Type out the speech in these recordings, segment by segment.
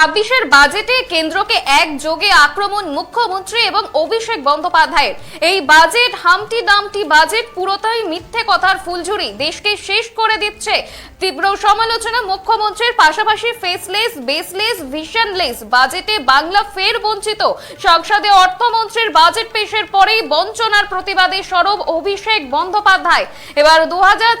ছাব্বিশের বাজেটে কেন্দ্রকে একযোগে আক্রমণ মুখ্যমন্ত্রী এবং অভিষেক বন্দ্যোপাধ্যায়ের। এই বাজেট, হামটি দামটি বাজেট পুরোটাই মিথ্যে কথার ফুলঝুরি। দেশকে শেষ করে দিচ্ছে তীব্র সমালোচনা মুখ্যমন্ত্রীর পাশাপাশি ফেসলেস বেসলেস ভিশনলেস বাজেটে বাংলা ফের বঞ্চিত। সংসদে অর্থমন্ত্রীর বাজেট পেশের পরেই বঞ্চনার প্রতিবাদে সরব অভিষেক বন্দ্যোপাধ্যায়। এবার দু হাজার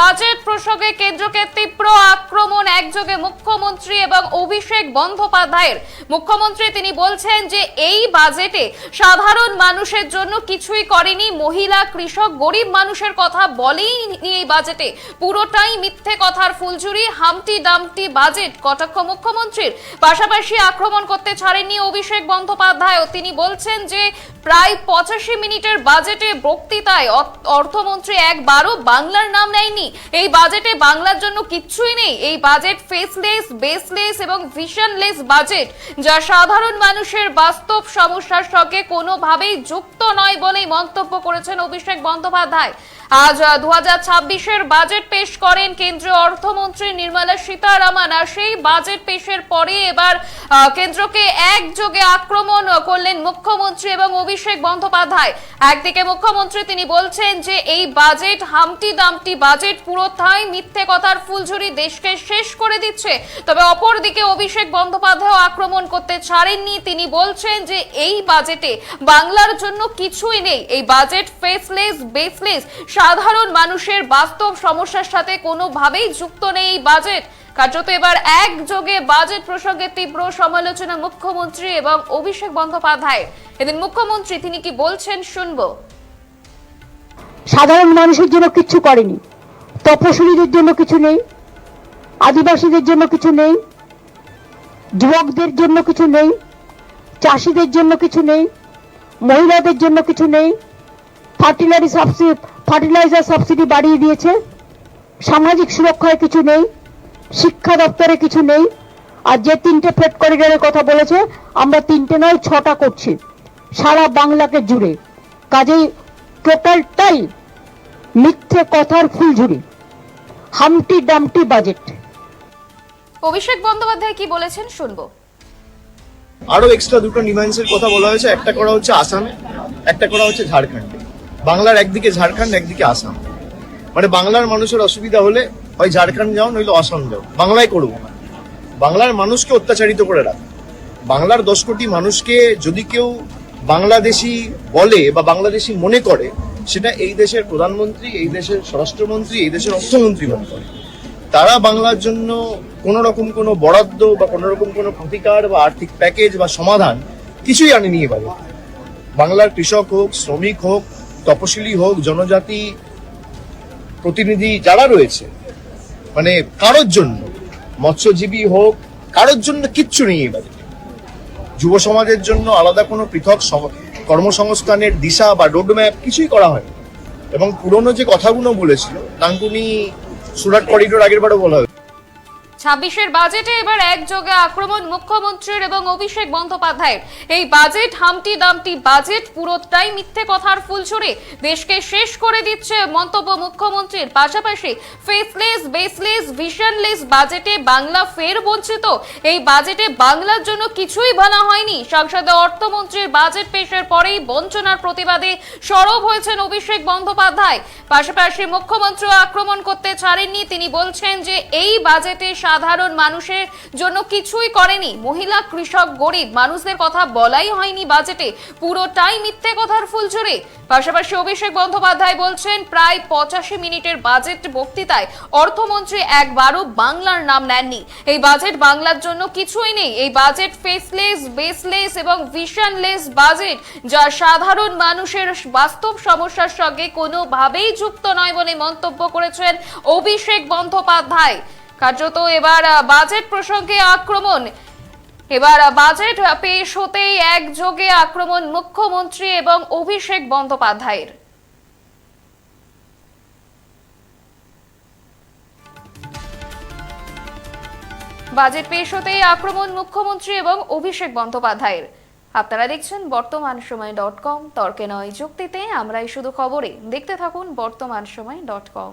বাজেট প্রসঙ্গে কেন্দ্রকে তীব্র আক্রমণ, একযোগে মুখ্যমন্ত্রী এবং অভিষেক বন্দ্যোপাধ্যায়ের। মুখ্যমন্ত্রী তিনি বলছেন যে, এই বাজেটে সাধারণ মানুষের জন্য কিছুই করেনি। মহিলা, কৃষক, গরিব মানুষের কথা বলেই এই বাজেটে। পুরোটাই মিথ্যে কথার ফুলঝুরি, হামটি ডামটি বাজেট, কটাক্ষ মুখ্যমন্ত্রীর। পাশাপাশি আক্রমণ করতে ছাড়েননি অভিষেক বন্দ্যোপাধ্যায় তিনি বলছেন যে, প্রায় পঁচাশি মিনিটের বাজেটে বক্তৃতায় অর্থমন্ত্রী একবারও বাংলার নাম নেয়নি। এই বাজেটে বাংলার জন্য কিচ্ছুই নেই। এই বাজেট ফেসলেস বেসলেস এবং ভিশনলেস বাজেট যা সাধারণ মানুষের বাস্তব সমস্যার সঙ্গে কোনোভাবেই যুক্ত নয় বলেই মন্তব্য করেছেন অভিষেক বন্দ্যোপাধ্যায়। আজ দু হাজার বাজেট পেশ করেন কেন্দ্রীয় অর্থমন্ত্রী নির্মলা সীতারামন। আর সেই বাজেট পেশের পরে এবার কেন্দ্রকে একযোগে আক্রমণ করলেন মুখ্যমন্ত্রী এবং অভিষেক বন্দ্যোপাধ্যায়। একদিকে মুখ্যমন্ত্রী তিনি বলছেন যে, এই বাজেট হামটি দামটি বাজেট পুরোটাই মিথ্যে কথার ফুলঝুরি দেশকে শেষ করে দিচ্ছে। তবে অপরদিকে অভিষেক বন্দ্যোপাধ্যায় আক্রমণ করতে ছাড়েননি। তিনি বলছেন যে, এই বাজেটে বাংলার জন্য কিছুই নেই। এই বাজেট ফেসলেস বেসলেস সাধারণ মানুষের বাস্তব সমস্যার সাথে কোনোভাবেই যুক্ত নেই এই বাজেট। কার্যত এবার একযোগে বাজেট প্রসঙ্গে তীব্র সমালোচনা মুখ্যমন্ত্রী এবং অভিষেক বন্দ্যোপাধ্যায় এদিন মুখ্যমন্ত্রী তিনি কি বলছেন শুনব। সাধারণ মানুষের জন্য কিচ্ছু করেনি। তপশিলীদের জন্য কিছু নেই। আদিবাসীদের জন্য কিছু নেই। যুবকদের জন্য কিছু নেই। চাষিদের জন্য কিছু নেই। মহিলাদের জন্য কিছু নেই। ফার্টিলারি সাবসিডি ফার্টিলাইজার সাবসিডি বাড়িয়ে দিয়েছে। সামাজিক সুরক্ষায় কিছু নেই শিক্ষা দপ্তরে কিছু নেই আর যে তিনটে ফ্রেড করিডোরের কথা বলেছে আমরা তিনটে নয় ছটা করছি সারা বাংলাকে জুড়ে। কাজেই টোটালটাই মিথ্যে কথার ফুলঝুরি। হামটি ডামটি বাজেট। অভিষেক বন্দ্যোপাধ্যায় কি বলেছেন শুনব। আরও এক্সট্রা দুটো নিউয়েন্সের কথা বলা হয়েছে একটা করা হচ্ছে আসামে একটা করা হচ্ছে ঝাড়খণ্ডে। বাংলার একদিকে ঝাড়খণ্ড, একদিকে আসাম। মানে বাংলার মানুষের অসুবিধা হলে হয় ঝাড়খণ্ড যাও, নইলে আসাম যাও। বাংলায় করব না। বাংলার মানুষকে অত্যাচারিত করে রাখ। বাংলার দশ কোটি মানুষকে যদি কেউ বাংলাদেশি বলে বা বাংলাদেশি মনে করে, সেটা এই দেশের প্রধানমন্ত্রী, এই দেশের স্বরাষ্ট্রমন্ত্রী, এই দেশের অর্থমন্ত্রী মনে করে। তারা বাংলার জন্য কোন রকম কোনো বরাদ্দ বা কোন রকম কোনো প্রতিকার বা আর্থিক প্যাকেজ বা সমাধান কিছুই আনেনি এবারে। বাংলার কৃষক হোক, শ্রমিক হোক তপশিলি হোক, জনজাতি প্রতিনিধি যারা রয়েছে মানে কারোর জন্য, মৎস্যজীবী হোক, কারোর জন্য কিচ্ছু নেই এবারে। যুব সমাজের জন্য আলাদা কোনো পৃথক কর্মসংস্থানের দিশা বা রোডম্যাপ কিছুই করা হয়নি। এবং পুরনো যে কথাগুলো বলেছিল ডাঙ্কুনি সুরাট করিডোর আগের বারও বলা ছাব্বিশের বাজেটে এবার একযোগে আক্রমণ মুখ্যমন্ত্রীর এবং অভিষেক বন্দ্যোপাধ্যায়ের। এই বাজেট, হামটি দামটি বাজেট, পুরোটাই মিথ্যে কথার ফুলছড়ে দেশকে শেষ করে দিচ্ছে মন্তব্য মুখ্যমন্ত্রীর। পাশাপাশি ফেসলেস বেসলেস ভিশনলেস বাজেটে বাংলা ফের বঞ্চিত। এই বাজেটে বাংলার জন্য কিছুই ভানা হয়নি। সংসদে অর্থমন্ত্রীর বাজেট পেশের পরেই বঞ্চনার প্রতিবাদে সরব হয়েছেন অভিষেক বন্দ্যোপাধ্যায়। পাশাপাশি মুখ্যমন্ত্রী আক্রমণ করতে ছাড়েননি। তিনি বলছেন যে এই বাজেটে সাধারণ মানুষের জন্য কিছুই করেনি। মহিলা, কৃষক, গরিব মানুষদের কথা বলাই হয়নি বাজেটে। পুরোটাই মিথ্যে কথার ফুলঝুরি। পাশাপাশি অভিষেক বন্দ্যোপাধ্যায় বলছেন, প্রায় পঁচাশি মিনিটের বাজেট বক্তৃতায় অর্থমন্ত্রী একবারও বাংলার নাম নেননি। এই বাজেট বাংলার জন্য কিছুই নেই। এই বাজেট ফেসলেস বেসলেস এবং ভিশনলেস বাজেট যা সাধারণ মানুষের বাস্তব সমস্যার সঙ্গে কোনোভাবেই যুক্ত নয় বলে মন্তব্য করেছেন অভিষেক বন্দ্যোপাধ্যায়। কার্যত এবার বাজেট প্রসঙ্গে আক্রমণ। এবার বাজেট পেশ হতেই একযোগে আক্রমণ মুখ্যমন্ত্রী এবং অভিষেক বন্দ্যোপাধ্যায়ের। বাজেট পেশ হতেই আক্রমণ মুখ্যমন্ত্রী এবং অভিষেক বন্দ্যোপাধ্যায়ের। আপনারা দেখছেন বর্তমান সময় ডট কম। তর্কে নয়, যুক্তিতে আমরাই শুধু খবরে। দেখতে থাকুন বর্তমান সময় ডট কম।